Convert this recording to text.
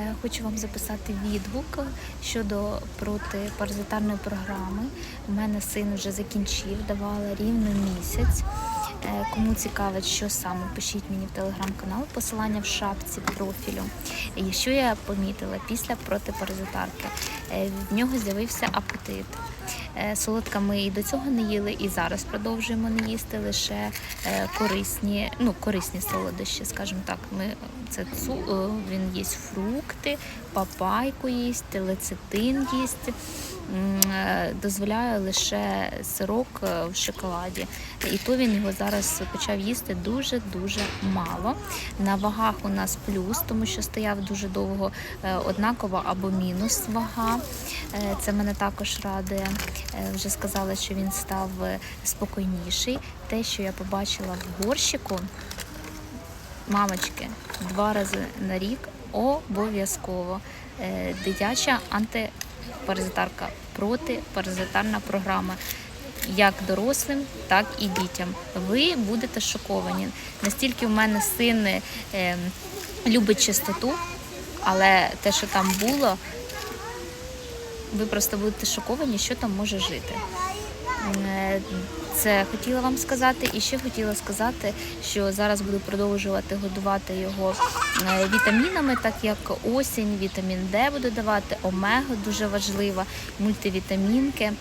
Е, Хочу вам записати відгук щодо протипаразитарної програми. У мене син вже закінчив, давала рівно місяць. Е, Кому цікавить, що саме, пишіть мені в телеграм-канал, посилання в шапці профілю. І що я помітила після протипаразитарки? Е, В нього з'явився апетит. Е, Солодка ми і до цього не їли, і зараз продовжуємо не їсти лише е, корисні, ну корисні солодощі, скажімо так. Ми це цу, е, він їсть фрукти, папайку їсть, лецитин їсть. Дозволяє лише сирок в шоколаді. І то він його зараз почав їсти дуже дуже мало. На вагах у нас плюс, тому що стояв дуже довго однакова або мінус вага. Це мене також радує. Е, Вже сказали, що він став е, спокійніший. Те, що я побачила в горщику, мамочки, два рази на рік обов'язково. Е, Дитяча антипаразитарка, протипаразитарна програма. Як дорослим, так і дітям. Ви будете шоковані. Настільки в мене син любить чистоту, але те, що там було, ви просто будете шоковані, що там може жити. Е, Це хотіла вам сказати, і ще хотіла сказати, що зараз буду продовжувати годувати його е, вітамінами, так як осінь, вітамін Д буду давати, омега дуже важлива, мультивітамінки.